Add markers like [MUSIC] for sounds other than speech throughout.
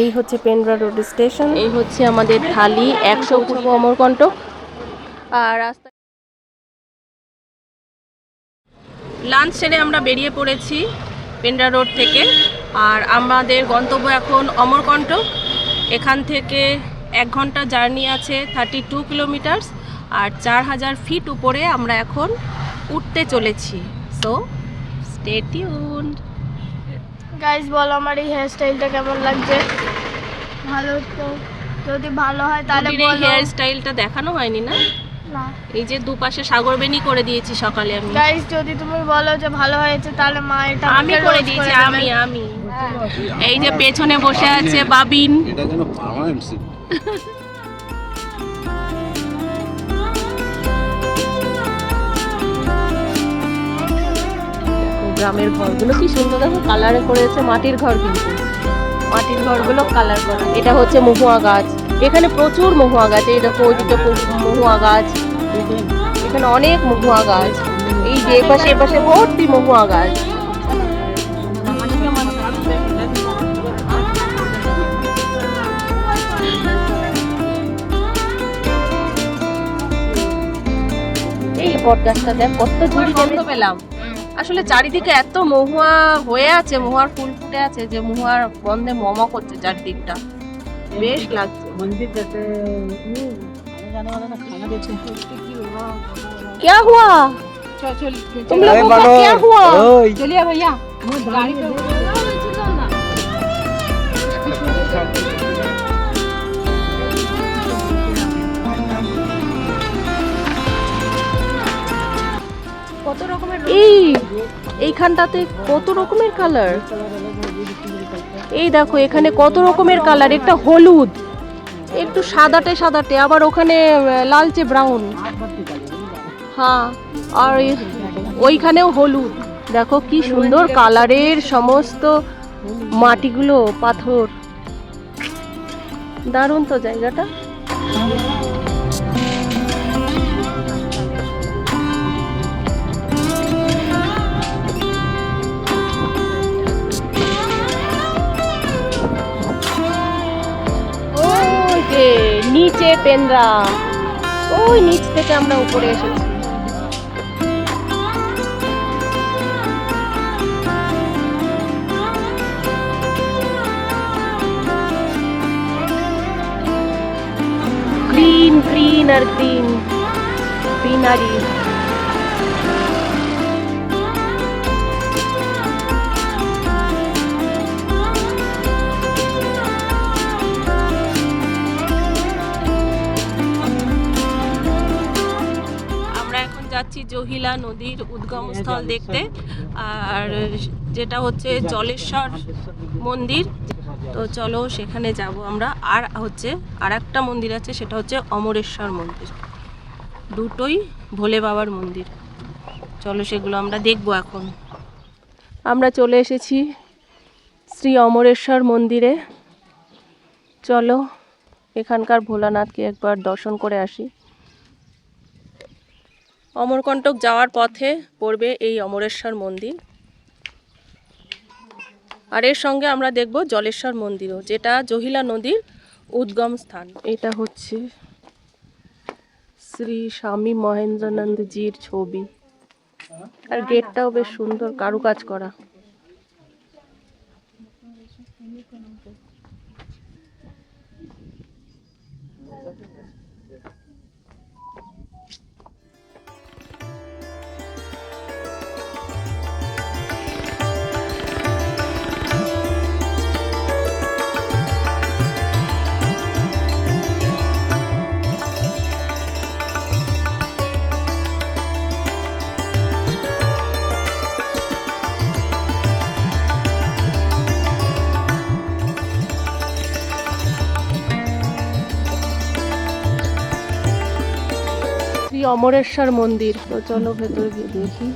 এই হচ্ছে Pendra road station এই হচ্ছে আমাদের থালি, একশো পূর্ব অমরকণ্টক। আর রাস্তা লাঞ্চ সেরে আমরা বেরিয়ে পড়েছি পেন্ড্রা রোড থেকে। আর আমাদের গন্তব্য এখন অমরকণ্টক। এখান থেকে এক ঘণ্টা জার্নি আছে থার্টি টু কিলোমিটার্স আর চার হাজার ফিট উপরে আমরা এখন উঠতে চলেছি। সো স্টে টিউনড গাইস বলো আমার এই হেয়ার স্টাইলটা কেমন লাগছে? ভালো তো। যদি ভালো হয় তাহলে এই বলো। হেয়ার স্টাইলটা দেখানো হয়নি না? না। এই যে দুপাশে সাগর বেনি করে দিয়েছি সকালে আমি। গাইস যদি তুমি বলো যে ভালো হয়েছে তাহলে মা এটা আমি করে দিয়েছি আমি আমি। এই যে পেছনে বসে আছে বাবিন। এটা যেন পার্মানেন্ট [LAUGHS] গ্রামের ঘরগুলো। কি সুন্দর দেখো কালারে করেছে মাটির ঘর কিন্তু। মাটির ঘরগুলো কালার করা। এটা হচ্ছে মহুয়া গাছ। এখানে প্রচুর মহুয়া গাছ। এই দেখো ওইদিকে মহুয়া গাছ। এখানে অনেক মহুয়া গাছ। এই যে এপাশে এপাশে ভর্তি মহুয়া গাছ। এই দেখ, কত ঝুড়ি পেলাম? আসলে চারিদিকে এত মহুয়া হয়ে আছে মহুয়ার ফুল ফুটে আছে যে মহুয়ার গন্ধে মম করছে চারিদিকটা বেশ লাগছে क्या हुआ तुम लोगों का क्या हुआ चलिए भैया गाड़ी पे এইখানটাতে কত রকমের কালার? এই দেখো, এখানে কত রকমের কালার। একটা হলুদ, একটু সাদাটে সাদাটে, আবার ওখানে লালচে ব্রাউন। হ্যাঁ আর ওইখানেও হলুদ। দেখো কি সুন্দর কালারের সমস্ত মাটিগুলো, পাথর। দারুণ তো জায়গাটা। নিচে পেনরা। ওই নিচ থেকে আমরা উপরে এসেছি। গ্রিন গ্রিন আর গ্রিন গ্রিনারি নদীর উদ্গমস্থল দেখতে। আর যেটা হচ্ছে জলেশ্বর মন্দির তো চলো সেখানে যাব আমরা। আর হচ্ছে আর একটা মন্দির আছে সেটা হচ্ছে অমরেশ্বর মন্দির। দুটোই ভোলে বাবার মন্দির। চলো সেগুলো আমরা দেখব এখন। আমরা চলে এসেছি শ্রী অমরেশ্বর মন্দিরে। চলো এখানকার ভোলানাথকে একবার দর্শন করে আসি। অমরকণ্টক যাওয়ার পথে পড়বে এই অমরেশ্বর মন্দির। আর এর সঙ্গে আমরা দেখব জলেশ্বর মন্দিরও, যেটা জহিলা নদীর উদ্গম স্থান। এটা হচ্ছে শ্রী স্বামী মহেন্দ্রানন্দজির ছবি। আর গেটটাও বেশ সুন্দর কারুকাজ করা। অমরেশ্বর মন্দির। তো চলো ভেতরে গিয়ে দেখি।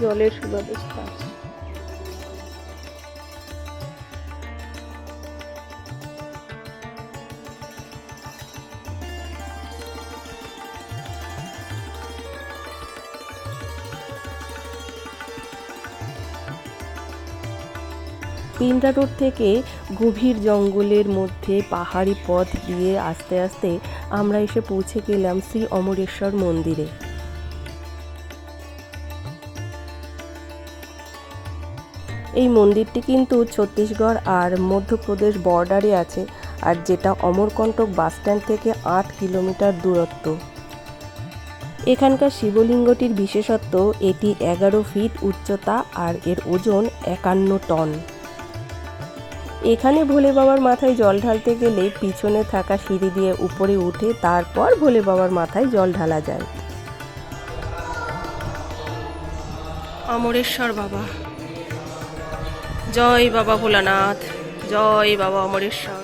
জলের সুব্যবস্থা আছে। পিন্ডা রোড থেকে গভীর জঙ্গলের মধ্যে পাহাড়ি পথ দিয়ে আস্তে আস্তে আমরা এসে পৌঁছে গেলাম শ্রী অমরেশ্বর মন্দিরে। এই মন্দিরটি কিন্তু ছত্তিশগড় আর মধ্যপ্রদেশ বর্ডারে আছে আর যেটা অমরকণ্টক বাসস্ট্যান্ড থেকে আট কিলোমিটার দূরত্ব। এখানকার শিবলিঙ্গটির বিশেষত্ব, এটি এগারো ফিট উচ্চতা আর এর ওজন একান্ন টন। এখানে ভোলে বাবার মাথায় জল ঢালতে গেলে পিছনে থাকা সিঁড়ি দিয়ে উপরে উঠে তারপর ভোলে বাবার মাথায় জল ঢালা যায়। অমরেশ্বর বাবা। জয় বাবা ভোলানাথ, জয় বাবা অমরেশ্বর।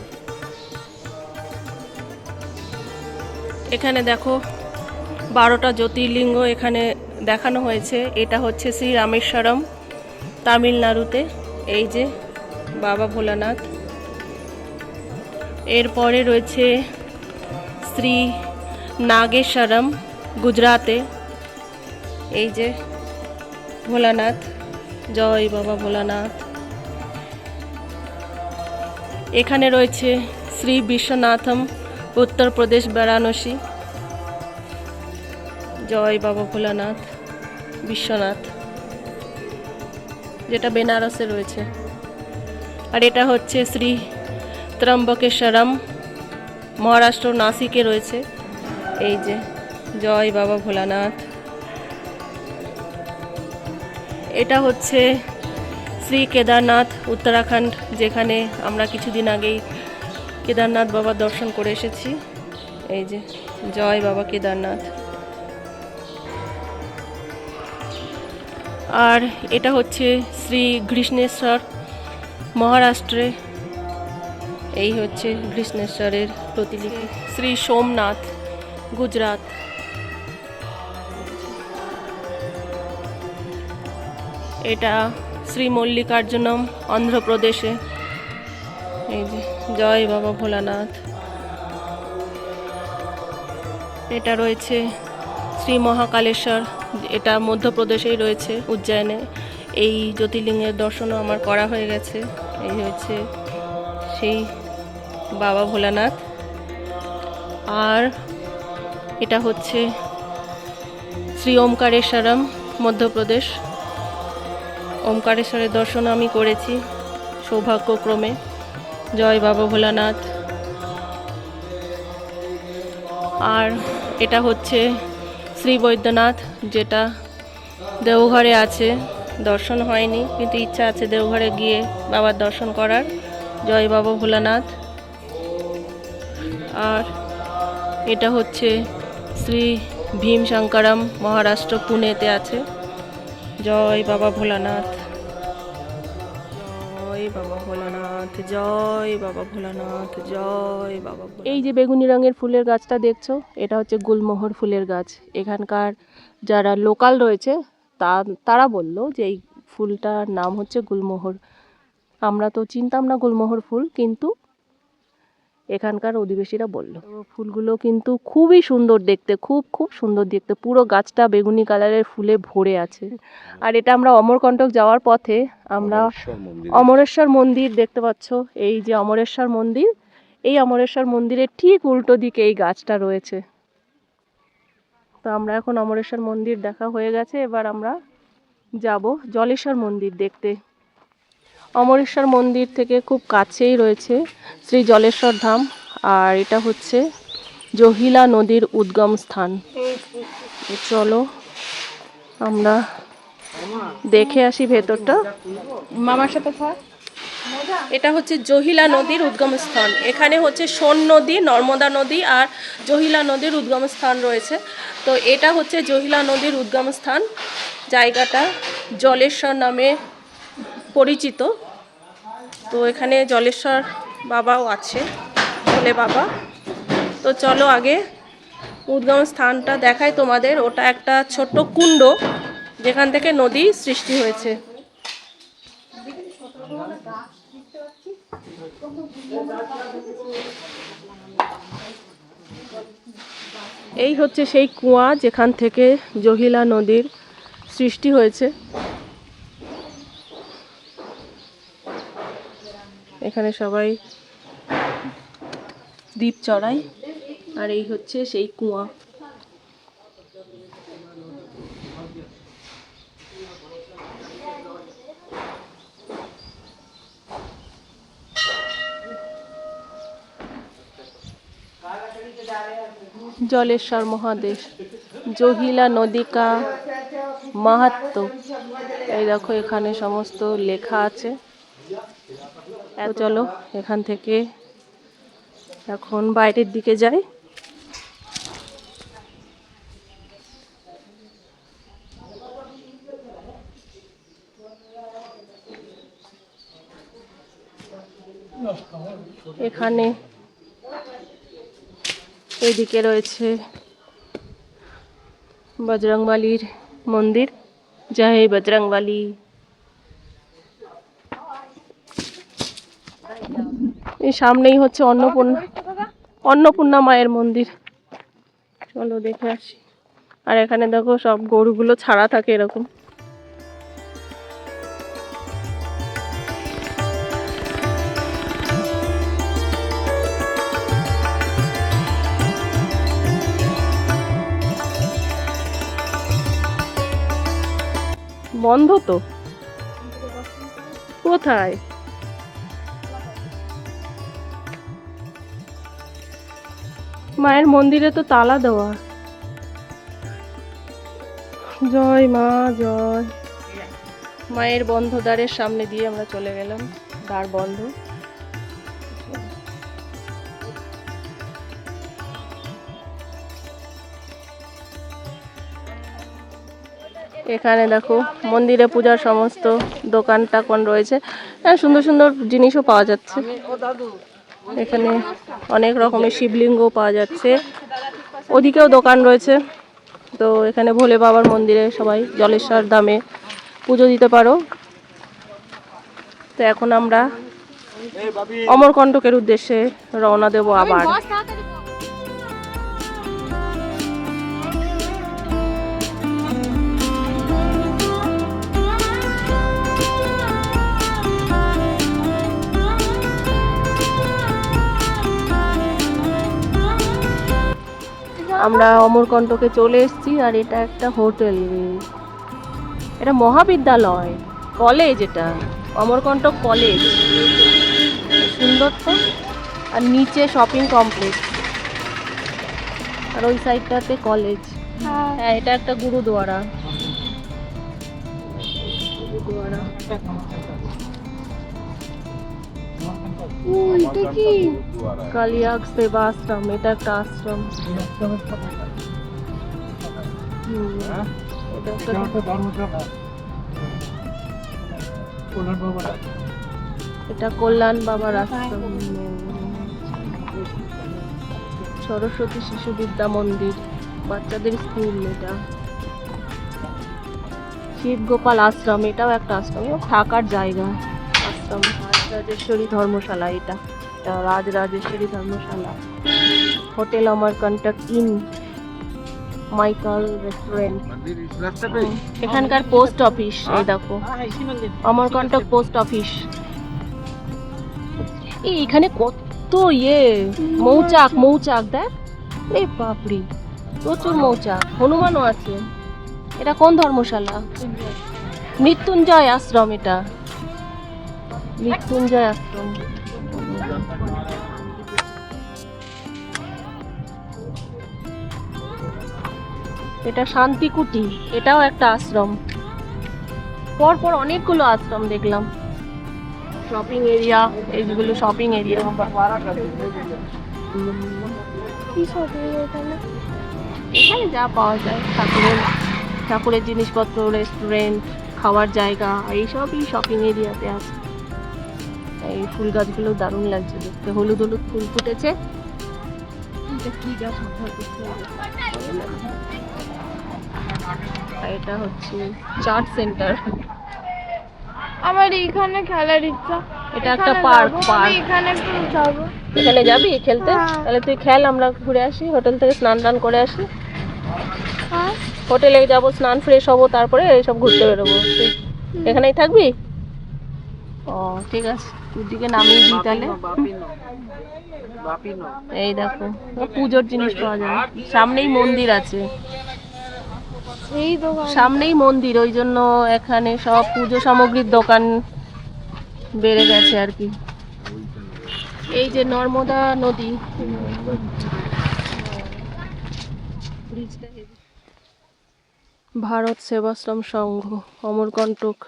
এখানে দেখো, বারোটা জ্যোতির্লিঙ্গ এখানে দেখানো হয়েছে। এটা হচ্ছে শ্রী রামেশ্বরম তামিলনাড়ুতে। এই যে বাবা ভোলানাথ। এরপরে রয়েছে শ্রী নাগেশ্বরম, গুজরাতে। এই যে ভোলানাথ, জয় বাবা ভোলানাথ। এখানে রয়েছে শ্রী বিশ্বনাথম উত্তরপ্রদেশ বারাণসী। জয় বাবা ভোলানাথ, বিশ্বনাথ। যেটা বেনারসে রয়েছে। আর এটা হচ্ছে শ্রী ত্রম্বকেশ্বরম। মহারাষ্ট্র নাসিকে রয়েছে। এই যে, জয় বাবা ভোলানাথ। এটা হচ্ছে শ্রী কেদারনাথ উত্তরাখণ্ড, যেখানে আমরা কিছুদিন আগেই কেদারনাথ বাবার দর্শন করে এসেছি। এই যে, জয় বাবা কেদারনাথ। আর এটা হচ্ছে শ্রী কৃষ্ণেশ্বর মহারাষ্ট্রে। এই হচ্ছে কৃষ্ণেশ্বরের প্রতিলিপি। শ্রী সোমনাথ, গুজরাট। এটা শ্রী মল্লিকার্জুনম, অন্ধ্রপ্রদেশে। এই যে, জয় বাবা ভোলানাথ। এটা রয়েছে শ্রী মহাকালেশ্বর। এটা মধ্যপ্রদেশেই রয়েছে উজ্জয়নে। এই জ্যোতির্লিঙ্গের দর্শনও আমার করা হয়ে গেছে। এই হচ্ছে সেই বাবা ভোলানাথ। আর এটা হচ্ছে শ্রী ওমকারেশ্বরম, মধ্যপ্রদেশ। ওমকারেশ্বরের দর্শন আমি করেছি সৌভাগ্যক্রমে। জয় বাবা ভোলানাথ। আর এটা হচ্ছে শ্রী বৈদ্যনাথ, যেটা দেওঘরে আছে। দর্শন হয়নি, কিন্তু ইচ্ছা আছে দেওঘরে গিয়ে বাবার দর্শন করার। জয় বাবা ভোলানাথ। আর এটা হচ্ছে শ্রী ভীম শঙ্করম মহারাষ্ট্র, পুনেতে আছে। জয় বাবা ভোলানাথ। জয় বাবা ভোলানাথ, জয় বাবা ভোলানাথ, জয় বাবা এই যে বেগুনি রঙের ফুলের গাছটা দেখছ, এটা হচ্ছে গুলমোহর ফুলের গাছ। এখানকার যারা লোকাল রয়েছে তা তারা বলল যে এই ফুলটার নাম হচ্ছে গুলমোহর। আমরা তো চিনতাম না গুলমোহর ফুল কিন্তু এখানকার অধিবেশীরা বলল। ফুলগুলো কিন্তু খুবই সুন্দর দেখতে খুব খুব সুন্দর দেখতে। পুরো গাছটা বেগুনি কালারের ফুলে ভরে আছে। আর এটা আমরা অমরকণ্টক যাওয়ার পথে আমরা অমরেশ্বর মন্দির দেখতে পাচ্ছ। এই যে অমরেশ্বর মন্দির এই অমরেশ্বর মন্দিরের ঠিক উল্টো দিকে এই গাছটা রয়েছে। তো আমরা এখন অমরেশ্বর মন্দির দেখা হয়ে গেছে, এবার আমরা যাব জলেশ্বর মন্দির দেখতে। অমরেশ্বর মন্দির থেকে খুব কাছেই রয়েছে শ্রী জলেশ্বর ধাম, আর এটা হচ্ছে জহিলা নদীর উদ্গম স্থান। চলো আমরা দেখে আসি ভেতরটা। মামার সাথে থাক। এটা হচ্ছে জহিলা নদীর উদ্গমস্থান। এখানে হচ্ছে সোন নদী, নর্মদা নদী আর জহিলা নদীর উদ্গমস্থান রয়েছে। তো এটা হচ্ছে জহিলা নদীর উদ্গমস্থান। জায়গাটা জলেশ্বর নামে পরিচিত। তো এখানে জলেশ্বর বাবাও আছে, ভোলে বাবা। তো চলো আগে উদ্গম স্থানটা দেখাই তোমাদের। ওটা একটা ছোট্ট কুণ্ড যেখান থেকে নদী সৃষ্টি হয়েছে। এই হচ্ছে সেই কুয়া যেখান থেকে জহিলা নদীর সৃষ্টি হয়েছে। এখানে সবাই দ্বীপ চড়ায়। আর এই হচ্ছে সেই কুয়া। জলেশ্বর মহাদেশ, জহিলা নদীকা মাহাত্ম। এই দেখো, এখানে সমস্ত লেখা আছে। চলো, এখান থেকে এখন বাইরের দিকে যাই। এখানে এদিকে রয়েছে বজরংবালির মন্দির। জয় বজরংবালি। এই সামনেই হচ্ছে অন্নপূর্ণা অন্নপূর্ণা মায়ের মন্দির। চলো দেখে আসি। আর এখানে দেখো সব গরুগুলো ছাড়া থাকে এরকম। বন্ধ তো। কোথায়? মায়ের মন্দিরে তো তালা দেওয়া। জয় মা, জয়। মায়ের বন্ধ দ্বারের সামনে দিয়ে আমরা চলে গেলাম। দ্বার বন্ধ। এখানে দেখো মন্দিরে পূজার সমস্ত দোকান টাকন রয়েছে। হ্যাঁ সুন্দর সুন্দর জিনিসও পাওয়া যাচ্ছে। এখানে অনেক রকমের শিবলিঙ্গও পাওয়া যাচ্ছে। ওদিকেও দোকান রয়েছে। তো এখানে ভোলে বাবার মন্দিরে সবাই জলেশ্বর দামে পুজো দিতে পারো। তো এখন আমরা অমরকণ্টকের উদ্দেশ্যে রওনা দেব আবার। আমরা অমরকণ্টকে চলে এসেছি আর এটা একটা হোটেল। এটা মহাবিদ্যালয় কলেজ এটা অমরকণ্টক কলেজ। সুন্দর তো? আর নিচে শপিং কমপ্লেক্স আর ওই সাইডটাতে কলেজ হ্যাঁ এটা একটা গুরুদুয়ারা। গুরুদুয়ারা। এটা কি? কালিয়াগ সেবা আশ্রম এটা একটা আশ্রম। এটা কল্যাণ বাবার আশ্রম। সরস্বতী শিশু বিদ্যা মন্দির বাচ্চাদের স্কুল এটা। শিব গোপাল আশ্রম এটাও একটা আশ্রম। থাকার জায়গা আশ্রম। রাজরাজেশ্বরী ধর্মশালা এটা। রাজরাজেশ্বরী ধর্মশালা। হোটেল আমার অমরকন্টক ইন মাইকাল রেস্টুরেন্ট এখানকার পোস্ট অফিস এই দেখো। অমরকন্টক পোস্ট অফিস এই এখানে কত ইয়ে? মৌচাক মৌচাক। দেখ। এই বাপরি প্রচুর মৌচাক। হনুমানও আছে। এটা কোন ধর্মশালা? মৃত্যুঞ্জয় আশ্রম এটা। মৃত্যুঞ্জয় আশ্রম এটা শান্তিকুটি, এটাও একটা আশ্রম। পর পর অনেকগুলো আশ্রম দেখলাম। শপিং এরিয়া এইগুলো শপিং এরিয়া এখানে? যা পাওয়া যায়, ঠাকুরের ঠাকুরের জিনিসপত্র রেস্টুরেন্ট খাওয়ার জায়গা, এইসবই শপিং এরিয়াতে আছে। এই ফুল গাছগুলো দারুণ লাগছে দেখতে। হলুদ হলুদ ফুল ফুটেছে। এটা হচ্ছে চার্ট সেন্টার। আমার এখানে খেলার ইচ্ছা। এটা একটা পার্ক পার্ক। এখানে একটু যাব। এখানে যাবি খেলতে? হ্যাঁ। তাহলে তুই খেল আমরা ঘুরে আসি হোটেল থেকে স্নান টান করে আসি। হ্যাঁ। হোটেলে যাব স্নান ফ্রেশ হব তারপরে এইসব ঘুরতে বেরোবো। তুই এখানেই থাকবি? ও, ঠিক আছে। দুদিকে নামিয়ে দিই তাহলে। এই দেখো পুজোর জিনিস পাওয়া যায় সামনেই মন্দির আছে। সামনেই মন্দির, ওই জন্য এখানে সব পুজো সামগ্রীর দোকান বেড়ে গেছে আর কি। এই যে নর্মদা নদী। ভারত সেবাশ্রম সংঘ, অমরকণ্টক।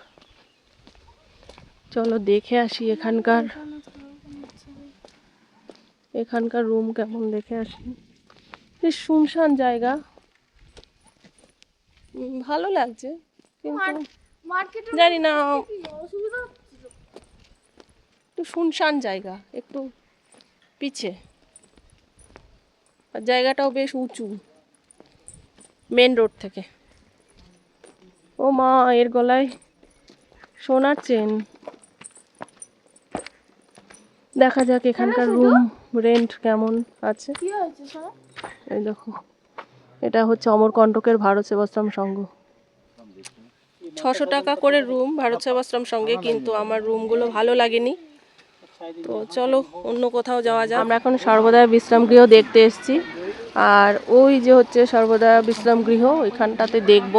চলো দেখে আসি এখানকার এখানকার রুম কেমন দেখে আসি। বেশ শুনশান জায়গা। ভালো লাগছে কিন্তু জানি না। একটু শুনশান জায়গা একটু পিছে। আর জায়গাটাও বেশ উঁচু মেন রোড থেকে। ও মা এর গলায় সোনার চেন দেখা যাক এখানকার রুম রেন্ট কেমন আছে। এই দেখো এটা হচ্ছে অমরকণ্টকের ভারত সেবাশ্রম সংঘ। ছশো টাকা করে রুম ভারত সেবাশ্রম সঙ্গে কিন্তু আমার রুমগুলো ভালো লাগেনি। তো চলো অন্য কোথাও যাওয়া যাক। আমরা এখন সর্বদা বিশ্রাম গৃহ দেখতে এসেছি। আর ওই যে হচ্ছে সর্বদা বিশ্রাম গৃহ ওইখানটাতে দেখব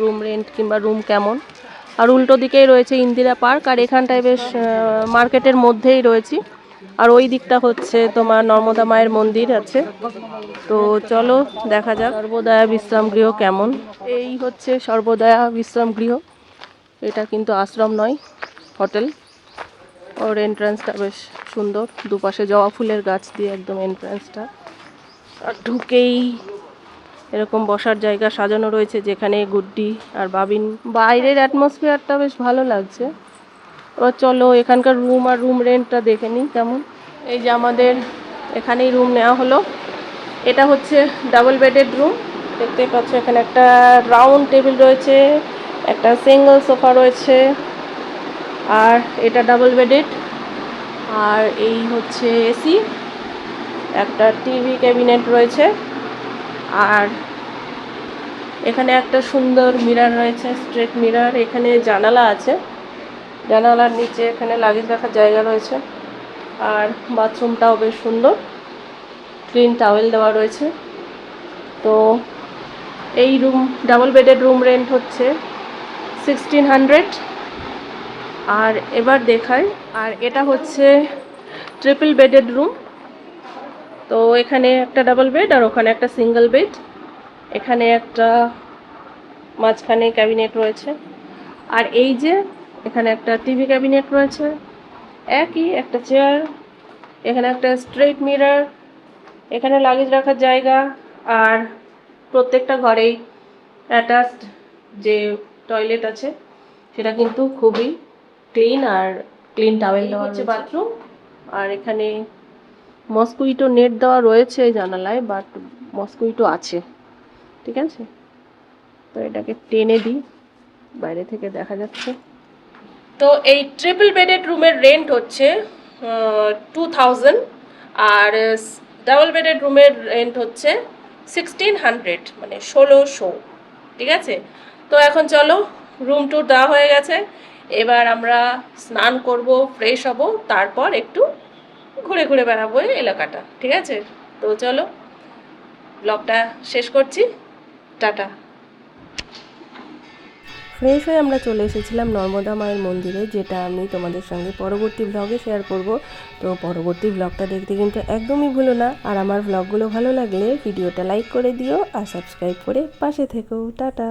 রুম রেন্ট কিংবা রুম কেমন। আর উল্টো দিকেই রয়েছে ইন্দিরা পার্ক আর এখানটায় বেশ মার্কেটের মধ্যেই রয়েছি। আর ওই দিকটা হচ্ছে তোমার নর্মদা মায়ের মন্দির আছে। তো চলো দেখা যাক সর্বদয়া বিশ্রাম গৃহ কেমন। এই হচ্ছে সর্বদয়া বিশ্রাম গৃহ। এটা কিন্তু আশ্রম নয়, হোটেল। ওর এন্ট্রান্সটা বেশ সুন্দর। দুপাশে জবা ফুলের গাছ দিয়ে একদম এন্ট্রান্সটা আর ঢুকেই এরকম বসার জায়গা সাজানো রয়েছে যেখানে গুড্ডি আর বাবিন। বাইরের অ্যাটমসফিয়ারটা বেশ ভালো লাগছে। এবার চলো, এখানকার রুম আর রুম রেন্টটা দেখে নিই কেমন। এই যে আমাদের এখানেই রুম নেওয়া হলো। এটা হচ্ছে ডাবল বেডেড রুম দেখতে পাচ্ছ, এখানে একটা রাউন্ড টেবিল রয়েছে, একটা সিঙ্গেল সোফা রয়েছে, আর এটা ডাবল বেডেড আর এই হচ্ছে এসি একটা টিভি ক্যাবিনেট রয়েছে, আর এখানে একটা সুন্দর মিরার রয়েছে স্ট্রেট মিরার এখানে জানালা আছে। জানালার নিচে এখানে লাগেজ রাখার জায়গা রয়েছে। আর বাথরুমটাও বেশ সুন্দর। ক্লিন টাওয়েল দেওয়া রয়েছে। তো এই রুম, ডাবল বেডের রুম রেন্ট হচ্ছে সিক্সটিন হান্ড্রেড। আর এবার দেখাই, আর এটা হচ্ছে ট্রিপল বেডেড রুম। তো এখানে একটা ডাবল বেড আর ওখানে একটা সিঙ্গেল বেড। এখানে একটা মাঝখানে ক্যাবিনেট রয়েছে। আর এই যে এখানে একটা টিভি ক্যাবিনেট রয়েছে। একই একটা চেয়ার এখানে একটা স্ট্রেট মিরার এখানে লাগেজ রাখার জায়গা আর প্রত্যেকটা ঘরেই অ্যাটাচড যে টয়লেট আছে সেটা কিন্তু খুবই ক্লিন আর ক্লিন টাওয়েল দেওয়া হচ্ছে বাথরুম আর এখানে মস্কুইটো নেট দেওয়া রয়েছে জানালায় বাট মস্কুইটো আছে। ঠিক আছে? তো এটাকে টেনে দিই। বাইরে থেকে দেখা যাচ্ছে। তো এই ট্রিপল বেডেড রুমের রেন্ট হচ্ছে টু থাউজেন্ড আর ডাবল বেডেড রুমের রেন্ট হচ্ছে সিক্সটিন হান্ড্রেড মানে ষোলোশো ঠিক আছে? তো এখন চলো রুম ট্যুর দেওয়া হয়ে গেছে, এবার আমরা স্নান করব ফ্রেশ হব, তারপর একটু ঘুরে ঘুরে বেড়াবো এলাকাটা, ঠিক আছে? তো চলো ব্লগটা শেষ করছি, টাটা। ফ্রেশ হয়ে আমরা চলে এসেছিলাম নর্মদা মায়ের মন্দিরে, যেটা আমি তোমাদের সঙ্গে পরবর্তী ব্লগে শেয়ার করব। তো পরবর্তী ব্লগটা দেখতে কিন্তু একদমই ভুলো না। আর আমার ব্লগগুলো ভালো লাগলে ভিডিওটা লাইক করে দিও আর সাবস্ক্রাইব করে পাশে থেকো। টাটা!